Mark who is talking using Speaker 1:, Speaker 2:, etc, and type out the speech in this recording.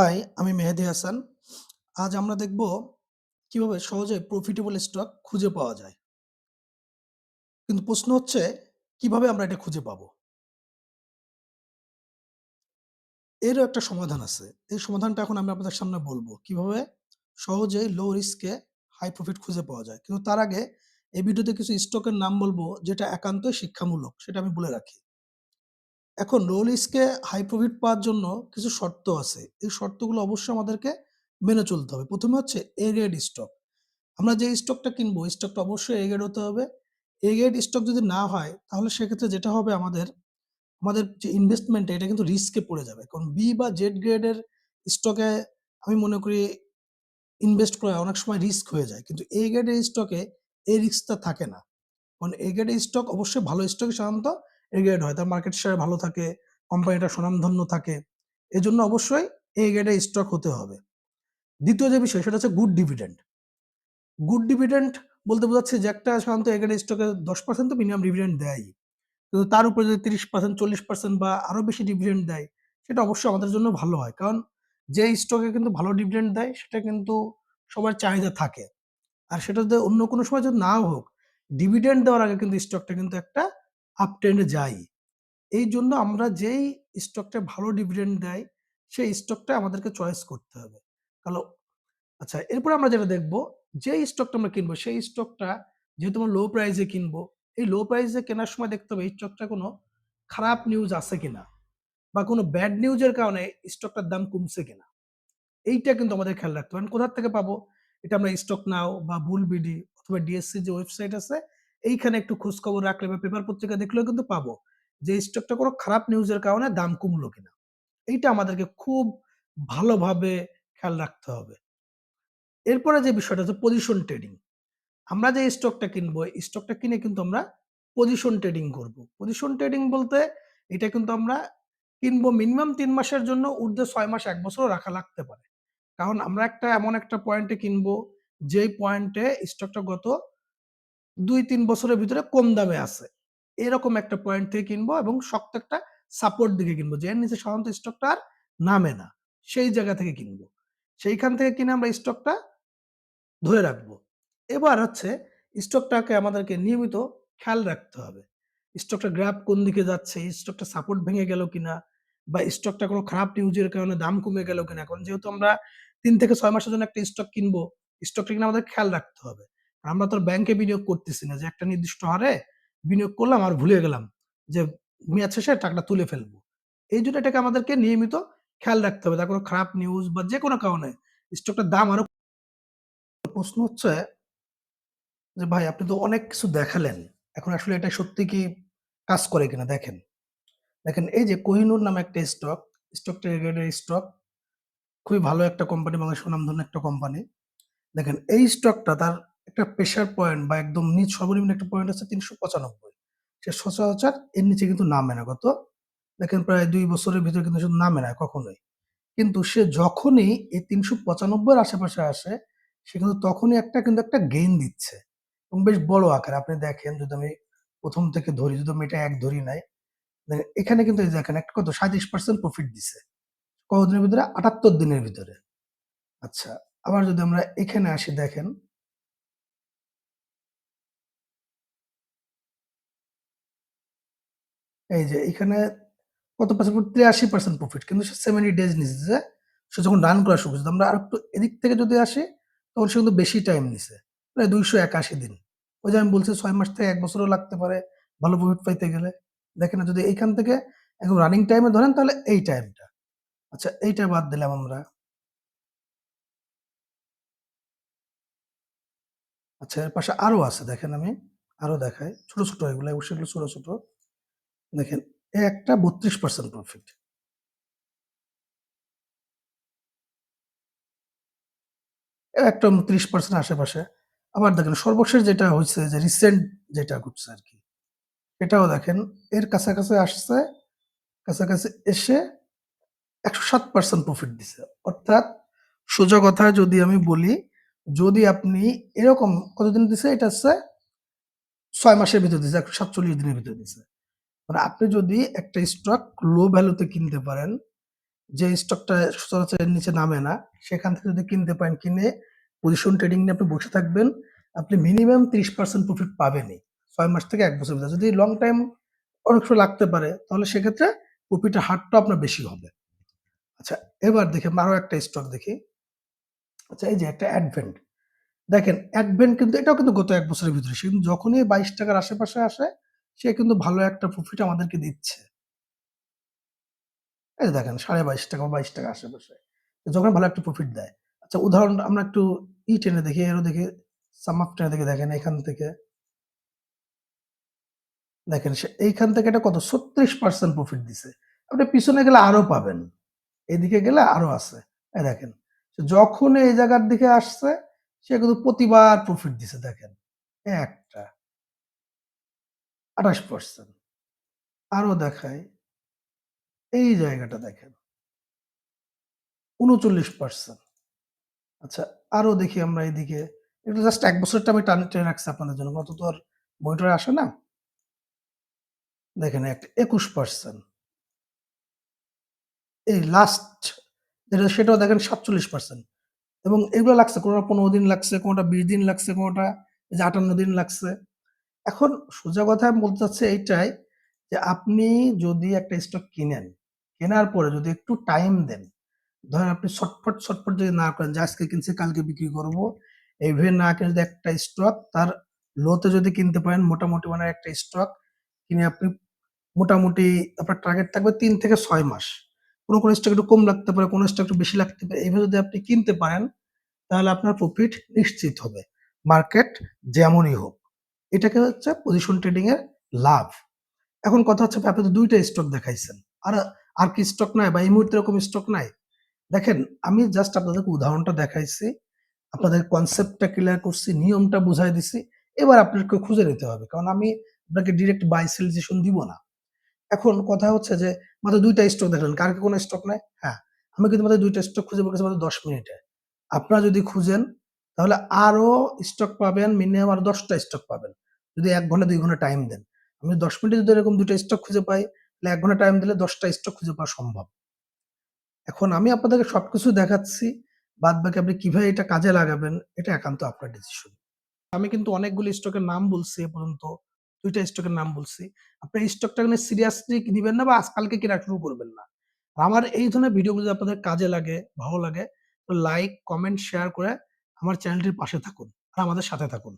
Speaker 1: High, আমি মেহেদী হাসান। আজ আমরা দেখব কীভাবে সহজে প্রফিটেবল স্টক খুঁজে পাওয়া যায়। কিন্তু প্রশ্ন হচ্ছে কীভাবে আমরা এটা খুঁজে পাবো? এরও একটা সমাধান আছে। এই সমাধানটা এখন আমি আপনাদের সামনে বলব। কীভাবে সহজেই লো রিস্কে হাই প্রফিট খুঁজে পাওয়া যায়। কিন্তু তার আগে এই ভিডিওতে কিছু স্টকের নাম বলব যেটা একান্তই শিক্ষামূলক সেটা আমি বলে রাখি। এখন রিস্কে হাই প্রফিট পাওয়ার জন্য কিছু শর্ত আছে। এই শর্তগুলো অবশ্যই আমাদেরকে মেনে চলতে হবে। প্রথমে হচ্ছে এ গ্রেড স্টক। আমরা যে স্টকটা কিনবো স্টকটা অবশ্যই এ গ্রেড হতে হবে। এ গ্রেড স্টক যদি না হয় তাহলে সেক্ষেত্রে যেটা হবে আমাদের, আমাদের যে ইনভেস্টমেন্ট এটা কিন্তু রিস্কে পড়ে যাবে। কারণ বি বা জেড গ্রেডের স্টকে আমি মনে করি ইনভেস্ট করা অনেক সময় রিস্ক হয়ে যায়। কিন্তু এ গ্রেডের স্টকে এই রিস্কটা থাকে না। কারণ এ গ্রেডের স্টক অবশ্যই ভালো স্টকই সাধারণত এ গ্রেড হয়। তার মার্কেট শেয়ার ভালো থাকে, কোম্পানিটা স্বনামধন্য থাকে। এজন্য অবশ্যই এ গ্রেডের স্টক হতে হবে। দ্বিতীয় যে বিষয় সেটা হচ্ছে গুড ডিভিডেন্ড। গুড ডিভিডেন্ড বলতে বোঝাচ্ছে যে একটা সাধারণত এ স্টকে 10% তো মিনিমাম ডিভিডেন্ড দেয়ই। কিন্তু তার উপরে যদি 30% 40% বা আরও বেশি ডিভিডেন্ড দেয় সেটা অবশ্যই আমাদের জন্য ভালো হয়। কারণ যে স্টকে কিন্তু ভালো ডিভিডেন্ড দেয় সেটা কিন্তু সবার চাহিদা থাকে। আর সেটা যদি অন্য কোনো সময় যদি নাও হোক, ডিভিডেন্ড দেওয়ার আগে কিন্তু স্টকটা কিন্তু একটা আপ ট্রেন্ড এ যায়ই। এইজন্য আমরা যেই স্টকটা ভালো ডিভিডেন্ড দেয় সেই স্টকটা আমাদেরকে চয়েস করতে হবে। কালো আচ্ছা এরপরে আমরা যেটা দেখব যেই স্টকটা আমরা কিনবো সেই স্টকটা যেহেতু আমরা লো প্রাইস কিনবো, এই লো প্রাইস কেনার সময় দেখতে হবে এই স্টকটা কোনো খারাপ নিউজ আছে কিনা বা কোনো ব্যাড নিউজের কারণে স্টকটার দাম কমছে কিনা। এইটা কিন্তু আমাদের খেয়াল রাখতে হবে। কোথার থেকে পাবো? এটা আমরা স্টক নাও বা বুলবিডি অথবা ডিএসসি যে ওয়েবসাইট আছে এইখানে একটু খোঁজখবর রাখলে বা পেপার পত্রিকা দেখলেও কিন্তু পাবো। যে স্টকটা কোনো খারাপ নিউজের কারণে দাম কমলো কিনা। এইটা আমাদেরকে খুব ভালোভাবে খেয়াল রাখতে হবে। এরপরে যে বিষয়টা হচ্ছে পজিশন ট্রেডিং। আমরা যে স্টকটা কিনবো, স্টকটা কিনে কিন্তু আমরা পজিশন ট্রেডিং করব। পজিশন ট্রেডিং বলতে এটা কিন্তু আমরা কিনবো মিনিমাম তিন মাসের জন্য ঊর্ধ্বে ছয় মাস এক বছরও রাখা লাগতে পারে। কারণ আমরা একটা এমন একটা পয়েন্টে কিনবো যেই পয়েন্টে স্টকটা গত ২-৩ বছরের ভিতরে কম দামে আছে। এরকম একটা পয়েন্ট থেকে কিনবো এবং শক্ত একটা সাপোর্ট দিকে কিনবো। যে নিচে সাধারণত স্টকটা আর নামে না। সেই জায়গা থেকে কিনবো। সেইখান থেকে কিনে আমরা স্টকটা ধরে রাখব। এবার হচ্ছে স্টকটাকে আমাদেরকে নিয়মিত খেয়াল রাখতে হবে। স্টকটা গ্রাফ কোন দিকে যাচ্ছে, স্টকটা সাপোর্ট ভেঙে গেল কিনা বা স্টকটা কোনো খারাপ নিউজের কারণে দাম কমে গেল কিনা। কারণ যেহেতু আমরা তিন থেকে ছয় মাসের জন্য একটা স্টক কিনবো, স্টকটা কিনা আমাদের খেয়াল রাখতে হবে। আমরা তো ব্যাংকে বিনিয়োগ করতেছি না যে একটা নির্দিষ্ট হারে বিনিয়োগ করলাম আর ভুলে গেলাম যে মেয়াদ শেষে টাকাটা তুলে ফেলব। এই জন্য এটাকে আমাদেরকে নিয়মিত খেয়াল রাখতে হবে। তার কোনো খারাপ নিউজ বা যে কোনো কারণে স্টকটার দাম আরও প্রশ্ন হচ্ছে যে ভাই আপনি তো অনেক কিছু দেখালেন। এখন আসলে এটা সত্যি কি কাজ করে কিনা দেখেন। দেখেন এই যে কোহিনুর নামে একটা স্টক, স্টক এ গ্রেডের স্টক। খুবই ভালো একটা কোম্পানি বাংলাদেশের সুনামধন্য একটা কোম্পানি। দেখেন এই স্টকটা তার একটা প্রেশার পয়েন্ট বা একদম নিচ সর্বনিম্ন একটা পয়েন্ট আছে ৩৯৫। সে সচরাচর এর নিচে কিন্তু নামে না। গত দেখেন প্রায় দুই বছরের ভিতরে কিন্তু নামে না কখনোই। কিন্তু সে যখনই এই ৩৯৫ এর আশেপাশে আসে সে কিন্তু তখনই একটা কিন্তু একটা গেইন দিচ্ছে এবং বেশ বড় আকারে। আপনি দেখেন যদি আমি প্রথম থেকে ধরি, যদি আমি এটা এক ধরি নাই। এখানে কিন্তু দেখেন একটা কত ৩৭% প্রফিট দিছে। কতদিনের ভিতরে? ৭৮ দিনের ভিতরে। আচ্ছা আবার যদি আমরা এখানে আসি দেখেন এই যে এখানে কত পার্সেন্ট ৮৩% প্রফিট কিন্তু সে 70 ডেজ নিচ্ছে সে যখন রান করা শুরু করছে। আমরা আরেকটু এদিক থেকে যদি আসি তখন সে কিন্তু বেশি টাইম নিছে। প্রায় ২৮১ দিন। ওই যে আমি বলছি ছয় মাস থেকে এক বছরও লাগতে পারে ভালো প্রফিট পাইতে গেলে। দেখেন যদি এইখান থেকে একদম রানিং টাইমে ধরেন তাহলে এই টাইমটা। আচ্ছা এইটা বাদ দিলাম আমরা। আচ্ছা এর পাশে আরও আছে দেখেন আমি আরও দেখাই। ছোট, ছোট এগুলা অবশ্যই ছোট, ছোট। দেখেন একটা ৩২% প্রফিট। একটা ৩৯% আশেপাশে। আবার দেখেন সর্বশেষ যেটা হইছে যে রিসেন্ট যেটা ঘটছে আরকি। এটাও দেখেন এর কাছাকাছি আসছে, কাছাকাছি এসে ১০৭% প্রফিট দিছে। অর্থাৎ সোজা কথায় যদি আমি বলি, যদি আপনি এরকম কতদিন দিছে? এটা হচ্ছে ছয় মাসের ভিতর দিছে, ১৪৭ দিনের ভিতরে দিছে। মানে আপনি যদি একটা স্টক লো ভ্যালুতে কিনতে পারেন যে স্টকটা সচরাচর নিচে নামে না, সেখান থেকে যদি কিনতে পারেন, কিনে পজিশন ট্রেডিং নিয়ে আপনি বসে থাকবেন, আপনি মিনিমাম 30% প্রফিট পাবেনই। ছয় মাস থেকে এক বছরের ভিতরে। যদি লং টাইম অনেক সময় লাগতে পারে, তাহলে সেক্ষেত্রে প্রফিটের হারটাও আপনার বেশি হবে। আচ্ছা, এবার দেখি আমরা আরও একটা স্টক দেখি। আচ্ছা, এই যে একটা অ্যাডভেন্ট। দেখেন অ্যাডভেন্ট কিন্তু এটাও কিন্তু গত এক বছরের ভিতরে। সে কিন্তু যখনই বাইশ টাকার আশেপাশে আসে, সে কিন্তু ভালো একটা প্রফিট আমাদেরকে দিচ্ছে। এই দেখেন ৳২২.৫ বা ৳২২ আশেপাশে। যখন ভালো একটা প্রফিট দেয়। আচ্ছা উদাহরণ আমরা একটু ই টেনে দেখি, এরও দেখি, সাম আপ টেনে দেখি দেখেন এখান থেকে দেখেন এইখান থেকে এটা কত ৩৬% প্রফিট দিছে। আপনি পিছনে গেলে আরও পাবেন। এদিকে গেলে আরও আছে। এই দেখেন। যখন এই জায়গার দিকে আসছে, সে কিন্তু প্রতিবার প্রফিট দিছে দেখেন। একটা ২৮% আরও দেখাই। এই জায়গাটা দেখেন। ৩৯% আচ্ছা আরও দেখি আমরা এদিকে। এটা জাস্ট এক বছরটা আমি টান টেনে রাখছি আপনাদের জন্য। অত তো আর আসে না। দেখেন একটা ২১% এই লাস্ট যেটা সেটাও দেখেন ৪৭% এবং এগুলো লাগছে কোনটা ১৫ দিন লাগছে, কোনটা ২০ দিন লাগছে, কোনটা যে ৫৮ দিন লাগছে। এখন সোজা কথা বলতে চাচ্ছি এইটাই যে আপনি যদি একটা স্টক কিনেন, কেনার পরে যদি একটু টাইম দেন, ধরেন আপনি ছটফট, ছটফট যদি না করেন যে আজকে কিনছে কালকে বিক্রি করব, এইভাবে না কিনে যদি একটা স্টক তার লোতে যদি কিনতে পারেন মোটামুটি মানে একটা স্টক কিনে আপনি মোটামুটি আপনার টার্গেট থাকবে তিন থেকে ছয় মাস। কোন, কোন স্টক একটু কম লাগতে পারে, কোন স্টক একটু বেশি লাগতে পারে। এইভাবে যদি আপনি কিনতে পারেন, তাহলে আপনার প্রফিট নিশ্চিত হবে। মার্কেট যেমনই হোক। এটাকে হচ্ছে পজিশন ট্রেডিং এর লাভ। এখন কথা হচ্ছে আপনি তো দুইটা স্টক দেখাইছেন। আর, আর কি স্টক নাই বা এই মুহূর্তে এরকম স্টক নাই? দেখেন আমি জাস্ট আপনাদেরকে উদাহরণটা দেখাইছি। আপনাদের কনসেপ্টটা ক্লিয়ার করছি, নিয়মটা বুঝায় দিছি। এবার আপনাকে খুঁজে নিতে হবে। কারণ আমি আপনাকে ডিরেক্ট বাই সেল ডিসিশন দিব না। এখন কথা হচ্ছে যে মাত্র দুইটা স্টক দেখলেন। কার কোন স্টক নাই? হ্যাঁ, আমি কিন্তু মাত্র দুইটা স্টক খুঁজে করছি মাত্র ১০ মিনিটে। আপনারা যদি খুঁজেন তাহলে আরও স্টক পাবেন, মিনিমাম আরও দশটা স্টক পাবেন। যদি এক ঘণ্টা দুই ঘণ্টা টাইম দেন। আমি ১০ মিনিটে যদি এরকম ২ টা স্টক খুঁজে পাই, তাহলে এক ঘণ্টা টাইম দিলে দশটা স্টক খুঁজে পাওয়া সম্ভব। এখন আমি আপনাদেরকে সবকিছু দেখাচ্ছি। বাদবাকি আপনি কীভাবে এটা কাজে লাগাবেন, এটা একান্ত আপনার ডিসিশন। আমি কিন্তু অনেকগুলো স্টকের নাম বলছি এ পর্যন্ত। দুইটা স্টকের নাম বলছি। আপনি স্টকটা নিয়ে সিরিয়াসলি নিবেন না বা আজ কালকে কেনা শুরু করবেন না। আমার এই ধরনের ভিডিওগুলো যদি আপনাদের কাজে লাগে, ভালো লাগে, তো লাইক, কমেন্ট, শেয়ার করে আমার চ্যানেলটির পাশে থাকুন। আর আমাদের সাথে থাকুন।